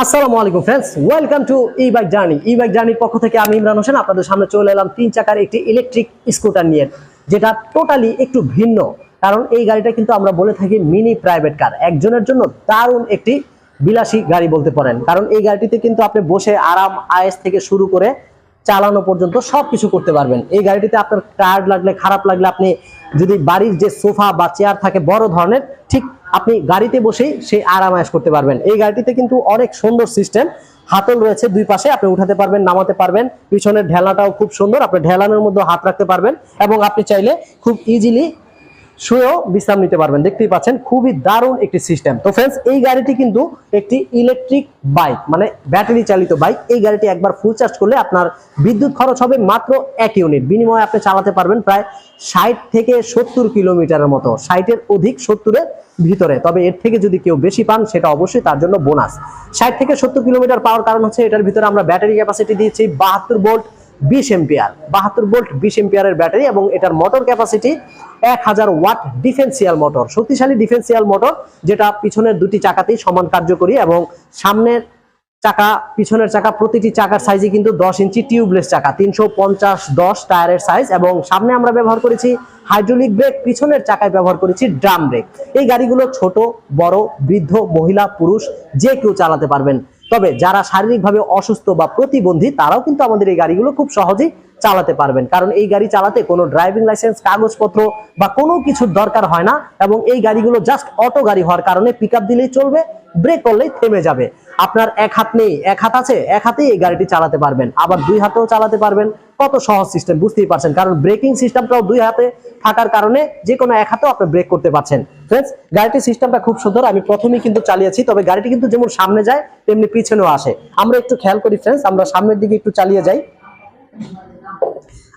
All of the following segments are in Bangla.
আসসালামু আলাইকুম friends welcome to E bike journey E bike জার্নির পক্ষ থেকে আমি ইমরান হোসেন, আপনাদের সামনে চলে এলাম তিন চাকার একটি ইলেকট্রিক স্কুটার নিয়ে, যেটা টোটালি একটু ভিন্ন। কারণ এই গাড়িটা কিন্তু আমরা বলে থাকি মিনি প্রাইভেট কার একজনের জন্য দারুণ একটি বিলাসী গাড়ি বলতে পারেন। কারণ এই গাড়িটিতে কিন্তু আপনি বসে আরাম, আয়েস থেকে শুরু করে চালানো পর্যন্ত সব কিছু করতে পারবেন। এই গাড়িটিতে আপনার টায়ার্ড লাগলে, খারাপ লাগলে আপনি যদি বাড়ির যে সোফা বা চেয়ার থাকে, বড় ধরনের, ঠিক আপনি গাড়িতে বসেই সেই আরামায়াস করতে পারবেন। এই গাড়িটিতে কিন্তু অনেক সুন্দর সিস্টেম। হাতল রয়েছে দুই পাশে, আপনি উঠাতে পারবেন, নামাতে পারবেন। পিছনের ঢেলাটাও খুব সুন্দর, আপনি ঢেলানোর মধ্যে হাত রাখতে পারবেন। এবং আপনি চাইলে খুব ইজিলি শুয়েও বিশ্রাম নিতে পারবেন। দেখতেই পাচ্ছেন, খুবই দারুণ একটি সিস্টেম তো ফ্রেন্ডস এই গাড়িটি কিন্তু একটি ইলেকট্রিক বাইক মানে ব্যাটারি চালিত বাইক এই গাড়িটি একবার ফুল চার্জ করলে আপনার বিদ্যুৎ খরচ হবে মাত্র এক ইউনিট বিনিময়ে আপনি চালাতে পারবেন প্রায় ষাট থেকে সত্তর কিলোমিটারের মতো, ষাটের অধিক সত্তরের ভিতরে। তবে এর থেকে যদি কেউ বেশি পান, সেটা অবশ্যই তার জন্য বোনাস ষাট থেকে সত্তর কিলোমিটার পাওয়ার কারণ হচ্ছে এটার ভিতরে আমরা ব্যাটারি ক্যাপাসিটি দিয়েছি, বাহাত্তর ভোল্ট বিশ এম্পিয়ার বাহাত্তর ভোল্ট বিশ এম্পিয়ারের ব্যাটারি এবং এটার মোটর ক্যাপাসিটি এক হাজার ওয়াট ডিফেন্সিয়াল মোটর শক্তিশালী ডিফেন্সিয়াল মোটর যেটা পিছনের দুটি চাকাতেই সমান কার্যকরী এবং সামনের চাকা, পিছনের চাকা, প্রতিটি চাকার সাইজে কিন্তু দশ ইঞ্চি টিউবলেস চাকা, তিনশো পঞ্চাশ দশ টায়ারের সাইজ এবং সামনে আমরা ব্যবহার করেছি হাইড্রোলিক ব্রেক পিছনের চাকায় ব্যবহার করেছি ড্রাম ব্রেক এই গাড়িগুলো ছোট, বড়, বৃদ্ধ, মহিলা, পুরুষ, যে কেউ চালাতে পারবেন। তবে যারা শারীরিকভাবে অসুস্থ বা প্রতিবন্ধী, তারাও কিন্তু আমাদের এই গাড়িগুলো খুব সহজেই চালাতে পারবেন। কারণ এই গাড়ি চালাতে কোনো ড্রাইভিং লাইসেন্স, কাগজপত্র বা কোনো কিছুর দরকার হয় না এবং এই গাড়িগুলো জাস্ট অটো গাড়ি হওয়ার কারণে পিক দিলেই চলবে ব্রেক করলেই থেমে যাবে। আপনার এক হাত নেই, এক হাত আছে, এক হাতেই এই গাড়িটি চালাতে পারবেন। আবার দুই হাতেও চালাতে পারবেন। কত সহজ সিস্টেম বুঝতেই পারছেন। কারণ ব্রেকিং সিস্টেমটাও দুই হাতে থাকার কারণে যে কোনো এক হাতেও আপনি ব্রেক করতে পারছেন। ফ্রেন্ডস গাড়িটির সিস্টেমটা খুব সুন্দর। আমি প্রথমেই কিন্তু চালিয়েছি, তবে গাড়িটি কিন্তু যেমন সামনে যায়, তেমনি পিছনেও আসে। আমরা একটু খেয়াল করি ফ্রেন্ডস আমরা সামনের দিকে একটু চালিয়ে যাই।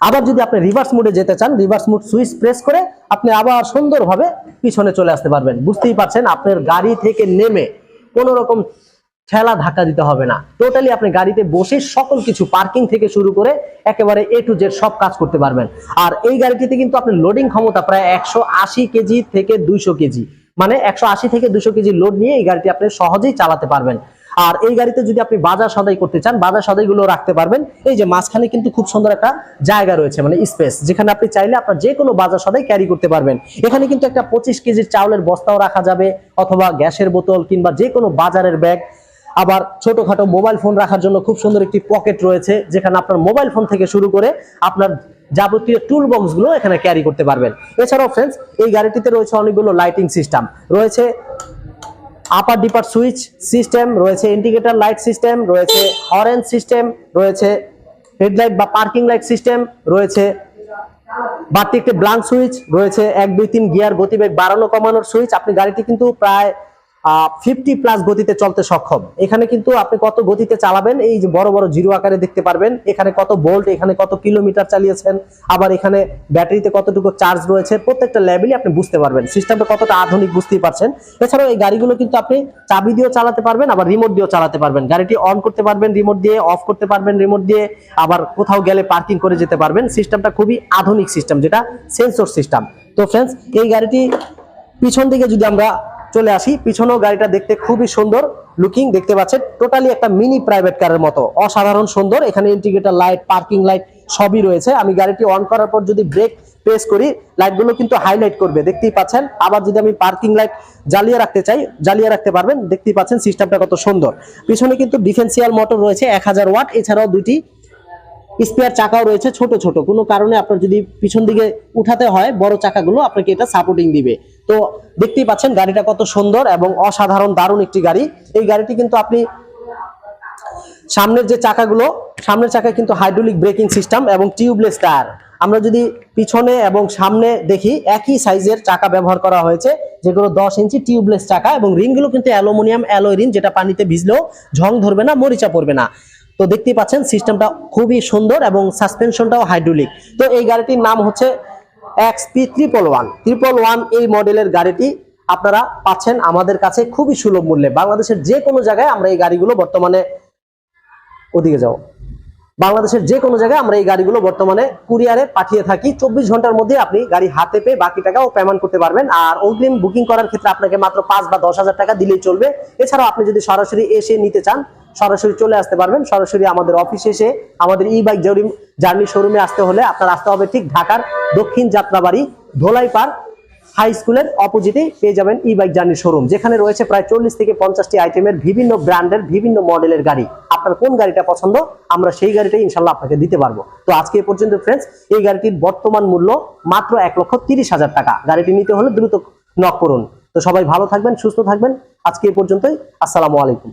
আবার যদি আপনি রিভার্স মোডে যেতে চান রিভার্স মোড সুইচ প্রেস করে আপনি আবার সুন্দরভাবে পিছনে চলে আসতে পারবেন। বুঝতেই পারছেন, আপনার গাড়ি থেকে নেমে কোনো রকম ঠেলা ধাক্কা দিতে হবে না। টোটালি আপনি গাড়িতে বসে সকল কিছু পার্কিং থেকে শুরু করে একেবারে এ টু জেড সব কাজ করতে পারবেন। আর এই গাড়িটিতে কিন্তু আপনি লোডিং ক্ষমতা প্রায় একশো আশি কেজি থেকে দুইশো কেজি। মানে একশো আশি থেকে দুশো কেজি লোড নিয়ে এই গাড়িটি আপনি সহজেই চালাতে পারবেন। আর এই গাড়িতে যদি আপনি বাজার সদাই করতে চান, বাজার সদাই গুলো রাখতে পারবেন। এই যে মাঝখানে কিন্তু খুব সুন্দর একটা জায়গা রয়েছে মানে স্পেস যেখানে আপনি চাইলে আপনার যে কোনো বাজার সদাই ক্যারি করতে পারবেন। এখানে কিন্তু একটা পঁচিশ কেজির চাউলের বস্তাও রাখা যাবে, অথবা গ্যাসের বোতল কিংবা যে কোনো বাজারের ব্যাগ আবার ছোটখাটো মোবাইল ফোন রাখার জন্য খুব সুন্দর একটি পকেট রয়েছে, যেখানে আপনার মোবাইল ফোন থেকে শুরু করে আপনার যাবতীয় টুল বক্সগুলো এখানে ক্যারি করতে পারবেন। এছাড়াও ফ্রেন্ডস এই গাড়িটিতে রয়েছে অনেকগুলো লাইটিং সিস্টেম রয়েছে আপার ডিপার সুইচ সিস্টেম রয়েছে ইন্ডিকেটর লাইট সিস্টেম রয়েছে হরেন সিস্টেম রয়েছে হেডলাইট বা পার্কিং লাইট সিস্টেম রয়েছে বাড়তি একটি ব্লাঙ্ক সুইচ রয়েছে এক দুই তিন গিয়ার গতিবেগ বাড়ানো কমানোর সুইচ আপনি গাড়িটি কিন্তু প্রায় ফিফটি প্লাস গতিতে চলতে সক্ষম। এখানে কিন্তু আপনি কত গতিতে চালাবেন, এই যে বড় বড় জিরো আকারে দেখতে পারবেন। এখানে কত ভোল্ট এখানে কত কিলোমিটার চালিয়েছেন, আবার এখানে ব্যাটারিতে কতটুকু চার্জ রয়েছে, প্রত্যেকটা লেভেলই আপনি বুঝতে পারবেন। সিস্টেমটা কতটা আধুনিক বুঝতেই পারছেন। এছাড়াও এই গাড়িগুলো কিন্তু আপনি চাবি দিয়েও চালাতে পারবেন, আবার রিমোট দিয়েও চালাতে পারবেন। গাড়িটি অন করতে পারবেন রিমোট দিয়ে অফ করতে পারবেন রিমোট দিয়ে, আবার কোথাও গেলে পার্কিং করে যেতে পারবেন। সিস্টেমটা খুবই আধুনিক সিস্টেম যেটা সেন্সর সিস্টেম তো ফ্রেন্ডস এই গাড়িটি পিছন দিকে যদি আমরা চলে আসি। পিছনেও গাড়িটা দেখতে খুবই সুন্দর লুকিং দেখতে পাচ্ছেন টোটালি একটা মিনি প্রাইভেট কারের মতো। অসাধারণ সুন্দর, এখানে ইন্ডিকেটর লাইট পার্কিং লাইট সবই রয়েছে। আমি গাড়িটি অন করার পর যদি ব্রেক প্রেস করি লাইটগুলো কিন্তু হাইলাইট করবে। দেখতেই পাচ্ছেন, আবার যদি আমি পার্কিং লাইট জ্বালিয়ে রাখতে চাই, জ্বালিয়ে রাখতে পারবেন, দেখতেই পাচ্ছেন সিস্টেমটা কত সুন্দর। পিছনে কিন্তু ডিফেন্সিয়াল মোটর রয়েছে, এক হাজার ওয়াট, এছাড়াও দুটি স্পেয়ার চাকাও রয়েছে ছোট ছোট। কোনো কারণে আপনার যদি পিছন দিকে উঠাতে হয়, বড় চাকাগুলো আপনাকে এটা সাপোর্টিং দিবে। তো দেখতেই পাচ্ছেন গাড়িটা কত সুন্দর এবং অসাধারণ, দারুণ একটি গাড়ি। এই গাড়িটি কিন্তু আপনি সামনের যে চাকাগুলো, সামনের চাকায় কিন্তু হাইড্রোলিক ব্রেকিং সিস্টেম এবং টিউবলেস টায়ার আমরা যদি পিছনে এবং সামনে দেখি, একই সাইজের চাকা ব্যবহার করা হয়েছে, যেগুলো দশ ইঞ্চি টিউবলেস চাকা এবং রিংগুলো কিন্তু অ্যালুমিনিয়াম অ্যালোয় রিং, যেটা পানিতে ভিজলেও ঝং ধরবে না, মরিচা পড়বে না। তো দেখতেই পাচ্ছেন সিস্টেমটা খুবই সুন্দর এবং সাসপেনশনটাও হাইড্রোলিক। তো এই গাড়িটির নাম হচ্ছে X P triple one triple one এই মডেলের গাড়িটি আপনারা পাচ্ছেন আমাদের কাছে খুবই সুলভ মূল্যে। বাংলাদেশের যে কোনো জায়গায় আমরা এই গাড়িগুলো বর্তমানে ওদিকে যাও বাংলাদেশের যে কোনো জায়গায় আমরা এই গাড়িগুলো বর্তমানে কুরিয়ারে পাঠিয়ে থাকি। চব্বিশ ঘণ্টার মধ্যে আপনি গাড়ি হাতে পেয়ে বাকি টাকাও পেমেন্ট করতে পারবেন। আর অগ্রিম বুকিং করার ক্ষেত্রে আপনাকে মাত্র পাঁচ বা দশ হাজার টাকা দিলেই চলবে। এছাড়াও আপনি যদি সরাসরি এসে নিতে চান, সরাসরি চলে আসতে পারবেন। সরাসরি আমাদের অফিসে এসে আমাদের ই বাইক জার্নি শোরুমে আসতে হলে আপনার আসতে হবে ঠিক ঢাকার দক্ষিণ যাত্রাবাড়ি ধোলাই পার্ক হাই স্কুলের অপোজিটে পেয়ে যাবেন ই বাইক জার্নি শোরুম যেখানে রয়েছে প্রায় চল্লিশ থেকে পঞ্চাশটি আইটেমের বিভিন্ন ব্র্যান্ডের বিভিন্ন মডেলের গাড়ি। আপনার কোন গাড়িটা পছন্দ, আমরা সেই গাড়িটাই ইনশাল্লাহ আপনাকে দিতে পারব। তো আজকে পর্যন্ত ফ্রেন্ডস এই গাড়িটির বর্তমান মূল্য মাত্র এক লক্ষ তিরিশ হাজার টাকা। গাড়িটি নিতে হলে দ্রুত নক করুন। তো সবাই ভালো থাকবেন, সুস্থ থাকবেন। আজকে এ পর্যন্তই, আসসালামু আলাইকুম।